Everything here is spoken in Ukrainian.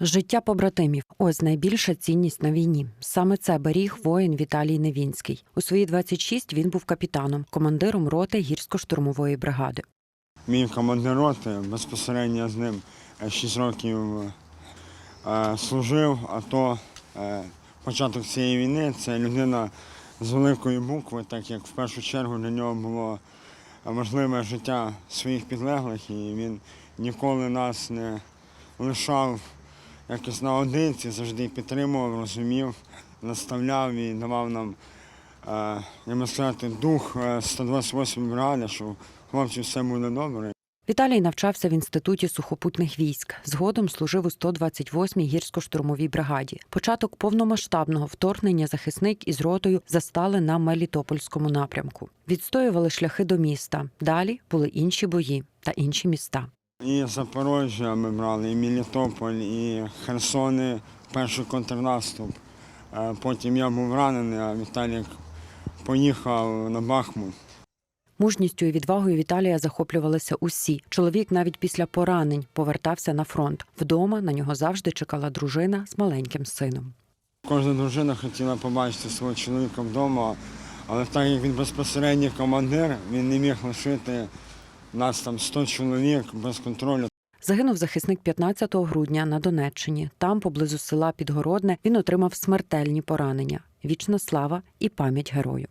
Життя побратимів ось найбільша цінність на війні. Саме це беріг воїн Віталій Невінський. У свої 26 він був капітаном, командиром роти гірсько-штурмової бригади. Мій командир роти безпосередньо з ним 6 років е, служив, а то е, початок цієї війни це людина з великої букви, так як в першу чергу для нього було важливе життя своїх підлеглих, і він ніколи нас не лишав якось наодинці, завжди підтримував, розумів, наставляв і давав нам, е, як би сказати, дух е, 128 бригади, що хлопці все буде добре. Віталій навчався в інституті сухопутних військ. Згодом служив у 128-й гірсько-штурмовій бригаді. Початок повномасштабного вторгнення захисник із ротою застали на Мелітопольському напрямку. Відстоювали шляхи до міста. Далі були інші бої та інші міста. І Запорожжя ми брали, і Мелітополь, і Херсони, перший контрнаступ. Е, Потім я був ранений, а Віталік поїхав на Бахмут. Мужністю і відвагою Віталія захоплювалися усі. Чоловік навіть після поранень повертався на фронт. Вдома на нього завжди чекала дружина з маленьким сином. Кожна дружина хотіла побачити свого чоловіка вдома, але так як він безпосередній командир, він не міг лишити нас там 100 чоловік без контролю. Загинув захисник 15 грудня на Донеччині. Там, поблизу села Підгородне, він отримав смертельні поранення. Вічна слава і пам'ять герою.